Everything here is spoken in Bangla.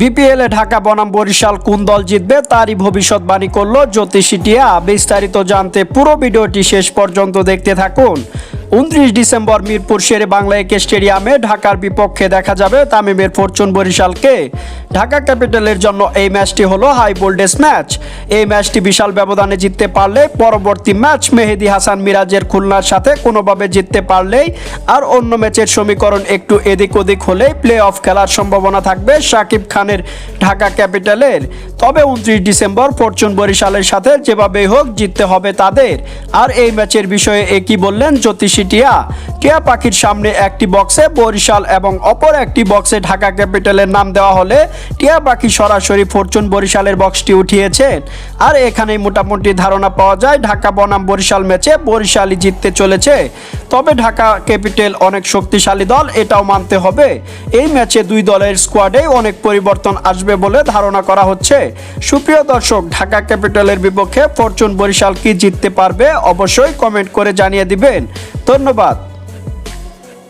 বিপিএল ঢাকা বনাম বরিশাল কোন দল জিতবে তারই ভবিষ্যৎবাণী করল জ্যোতিষী টিয়া। বিস্তারিত জানতে পুরো ভিডিওটি শেষ পর্যন্ত দেখতে থাকুন। উনত্রিশ ডিসেম্বর মিরপুর শেরে বাংলা একে স্টেডিয়ামে ঢাকার বিপক্ষে দেখা যাবে তামিমের ফরচুন বরিশালকে। ঢাকা ক্যাপিটালের জন্য এই ম্যাচটি হলো হাই ভোল্টেজ ম্যাচ। এই ম্যাচটি বিশাল ব্যবধানে জিততে পারলে পরবর্তী ম্যাচ মেহেদি হাসান মিরাজের খুলনার সাথে কোনোভাবে জিততে পারলেই আর অন্য ম্যাচের সমীকরণ একটু এদিক ওদিক হলেই প্লে অফ খেলার সম্ভাবনা থাকবে শাকিব খানের ঢাকা ক্যাপিটালের। তবে উনত্রিশ ডিসেম্বর ফরচুন বরিশালের সাথে যেভাবেই হোক জিততে হবে তাদের। আর এই ম্যাচের বিষয়ে একই বললেন জ্যোতিষী টিয়া টিয়া পাখির সামনে একটি বক্সে বরিশাল এবং অপর একটি বক্সে ঢাকা ক্যাপিটালের নাম দেওয়া হলে টিয়া পাখি সরাসরি ফরচুন বরিশালের বক্সটি উঠিয়েছেন আর এখানেই মোটামুটি ধারণা পাওয়া যায়, ঢাকা বনাম বরিশাল ম্যাচে বরিশালই জিততে চলেছে। তবে ঢাকা ক্যাপিটাল অনেক শক্তিশালী দল, এটাও মানতে হবে। এই ম্যাচে দুই দলের স্কোয়াডে অনেক পরিবর্তন আসবে বলে ধারণা করা হচ্ছে। সুপ্রিয় দর্শক, ঢাকা ক্যাপিটালের বিপক্ষে ফরচুন বরিশাল কি জিততে পারবে অবশ্যই কমেন্ট করে জানিয়ে দিবেন। ধন্যবাদ।